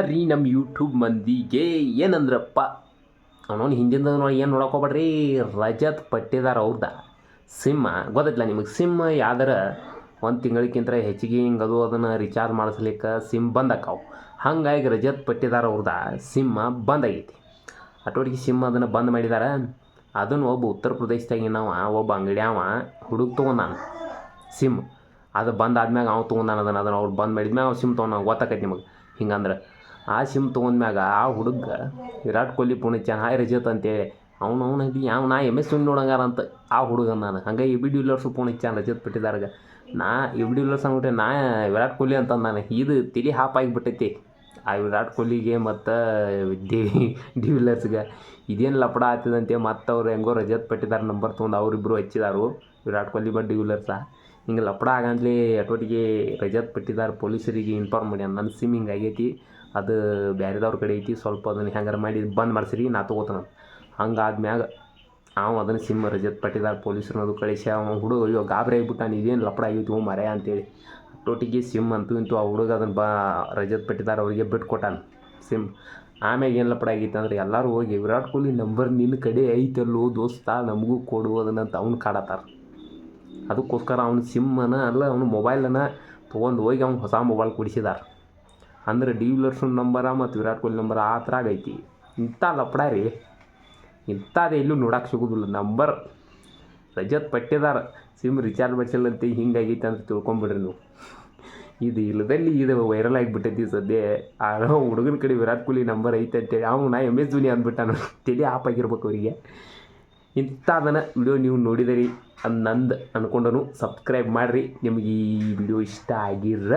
ರೀ ನಮ್ಮ ಯೂಟ್ಯೂಬ್ ಮಂದಿಗೆ ಏನಂದ್ರಪ್ಪ? ಅವನವ್ನು ಹಿಂದಿಂದ ಏನು ನೋಡೋಕೋಬೇಡ್ರಿ ರಜತ್ ಪಟ್ಟಿದಾರ ಅವ್ರದ. ಸಿಮ್ಮ ಗೊತ್ತೈತಿಲ್ಲ ನಿಮಗೆ? ಸಿಮ್ ಯಾವ್ದಾರ ಒಂದು ತಿಂಗಳಿಗಿಂತ ಹೆಚ್ಚಿಗೆ ಹಿಂಗೆ ಅದು ಅದನ್ನು ರಿಚಾರ್ಜ್ ಮಾಡಿಸ್ಲಿಕ್ಕೆ ಸಿಮ್ ಬಂದಾಕವು ಹಾಗಾಗಿ ರಜತ್ ಪಟ್ಟಿದಾರ ಅವ್ರದ ಸಿಮ್ಮ ಬಂದಾಗೈತಿ ಅಟೋಟಿಗೆ ಸಿಮ್ ಅದನ್ನು ಬಂದ್ ಮಾಡಿದಾರ. ಅದನ್ನು ಒಬ್ಬ ಉತ್ತರ ಪ್ರದೇಶದಾಗಿನವ ಒಬ್ಬ ಅಂಗಡಿಯವ ಹುಡುಗ ತೊಗೊಂಡಾನ ಸಿಮ್ ಅದು ಬಂದಾದ್ಮ್ಯಾಗ ಅವ್ನು ಅವ ತೊಗೊಂಡಾನ ಅದನ್ನು ಅದನ್ನು ಅವ್ರು ಬಂದ್ ಮಾಡಿದ್ಮ್ಯಾಗ ಅವ್ನು ಸಿಮ್ ತೊಗೊಂಡ ಗೊತ್ತಾಕೈತಿ ನಿಮಗೆ? ಹಿಂಗಂದ್ರೆ ಆ ಸಿಮ್ ತೊಗೊಂಡ್ಮ್ಯಾಗ ಆ ಹುಡುಗ ವಿರಾಟ್ ಕೊಹ್ಲಿ ಪುಣಿಚ್ಚಾನ ಹಾಯ್ ರಜತ್ ಅಂತೇಳಿ, ಅವ್ನು ಅವ್ನು ಯಾವ ನಾ ಎಂ ಎಸ್ ಧೋನಿ ನೋಡಂಗಾರ ಅಂತ ಆ ಹುಡುಗ ನಾನು. ಹಂಗೆ ಇ ಬಿ ಡ್ಯೂಲರ್ಸು ಪುಣಿಚ್ಚಾನ ರಜತ್ ಪಟ್ಟಿದಾರ್ಗ ನಾ ಇ ಬಿ ಡ್ಯೂಲರ್ಸ್ ಅಂದ್ಬಿಟ್ಟೆ ನಾ ವಿರಾಟ್ ಕೊಹ್ಲಿ ಅಂತ ನಾನು. ಇದು ತಿಳಿ ಹಾಪ್ ಆಗಿಬಿಟ್ಟೈತಿ. ಆ ವಿರಾಟ್ ಕೊಹ್ಲಿಗೆ ಮತ್ತು ಡಿ, ಡಿವಿಲ್ಲರ್ಸ್ಗೆ ಇದೇನು ಲಪಡ ಆಗ್ತದಂತೆ ಮತ್ತು ಅವ್ರು ಹೆಂಗೋ ರಜತ್ ಪಟ್ಟಿದ್ದಾರೆ ನಂಬರ್ ತೊಗೊಂಡು ಅವರಿಬ್ಬರು ಹಚ್ಚಿದಾರು. Virat Kohli but de Villiers? ಹಿಂಗೆ ಲಪಡ ಆಗಂತ್ಲಿ ಅಟೋಟಿಗೆ ರಜತ್ ಪಟ್ಟಿದಾರ ಪೊಲೀಸರಿಗೆ ಇನ್ಫಾರ್ಮ್ ಮಾಡ್ಯಾನ. ನನ್ನ ಸಿಮ್ ಹಿಂಗೆ ಆಗೈತಿ, ಅದು ಬೇರೆದವ್ರ ಕಡೆ ಐತಿ, ಸ್ವಲ್ಪ ಅದನ್ನು ಹೆಂಗಾರ ಮಾಡಿ ಬಂದ್ ಮಾಡಿಸ್ರಿ, ನಾ ತೊಗೋತಾನ ಹಂಗಾದ್ಮ್ಯಾಗ ಅವ ಅದನ್ನು ಸಿಮ್ ರಜತ್ ಪಟ್ಟಿದಾರ ಅದು ಕಳಿಸಿ, ಅವ ಹುಡುಗ ಅಯ್ಯೋ ಗಾಬರಿ ಆಗಿಬಿಟ್ಟಾನ, ಇದೇನು ಲಪಡ ಆಗೈತಿ ಹ್ಞೂ ಮರೆ ಅಂತೇಳಿ. ಅಟೋಟಿಗೆ ಸಿಮ್ ಅಂತೂ ಇಂತೂ ಆ ಹುಡುಗ ಅದನ್ನು ಬಾ ರಜತ್ ಪಟ್ಟಿದಾರ ಅವರಿಗೆ ಬಿಟ್ಟು ಕೊಟ್ಟಾನ ಸಿಮ್ ಆಮ್ಯಾಗ ಏನು ಲಪಡ ಆಗಿತ್ತು ಅಂದ್ರೆ ಎಲ್ಲರೂ ಹೋಗಿ ವಿರಾಟ್ ಕೊಹ್ಲಿ ನಂಬರ್ ನಿನ್ನ ಕಡೆ ಐತಲ್ಲೋ ದೋಸ್ತ, ನಮಗೂ ಕೊಡು ಅದನ್ನಂತ ಅವ್ನು ಕಾಡತ್ತಾರ ಅದಕ್ಕೋಸ್ಕರ ಅವ್ನ ಸಿಮ್ಮನ ಅಲ್ಲ, ಅವ್ನ ಮೊಬೈಲನ್ನು ತೊಗೊಂಡು ಹೋಗಿ ಅವ್ನು ಹೊಸ ಮೊಬೈಲ್ ಕೊಡಿಸಿದಾರ. ಅಂದ್ರೆ ಡಿವಿಲರ್ಸ್ ನಂಬರ ಮತ್ತು ವಿರಾಟ್ ಕೊಹ್ಲಿ ನಂಬರ್ ಆ ಥರ ಆಗೈತಿ. ಇಂಥ ಲಪಡ ರೀ. ಇಂಥದ್ದು ಎಲ್ಲೂ ನೋಡಕ್ಕೆ ಸಿಗೋದಿಲ್ಲ. ನಂಬರ್ ರಜತ್ ಪಟ್ಟಿದಾರ. ಸಿಮ್ ರಿಚಾರ್ಜ್ ಮಾಡಿಸಲ್ಲಂತೆ, ಹಿಂಗಾಗೈತೆ ಅಂತ ತಿಳ್ಕೊಂಬಿಡ್ರಿ ನೀವು. ಇದು ಇಲ್ಲದಲ್ಲಿ ಇದು ವೈರಲ್ ಆಗಿಬಿಟ್ಟೈತಿ ಸದ್ಯ. ಆ ಹುಡುಗನ ಕಡೆ ವಿರಾಟ್ ಕೊಹ್ಲಿ ನಂಬರ್ ಐತೆ ಅಂತೇಳಿ. ಅವನು ನಾ ಎಂ ಎಸ್ ಧೋನಿ ಅಂದ್ಬಿಟ್ಟಾನ. ತಲೆ ಆಪ್ ಆಗಿರ್ಬೇಕು ಅವರಿಗೆ. ಇಂಥದನ್ನು ವಿಡಿಯೋ ನೀವು ನೋಡಿದಿರಿ ಅಂದು ನಂದು ಅಂದ್ಕೊಂಡನು ಸಬ್ಸ್ಕ್ರೈಬ್ ಮಾಡಿರಿ. ನಿಮಗೆ ಈ ವಿಡಿಯೋ ಇಷ್ಟ ಆಗಿರ್ರ.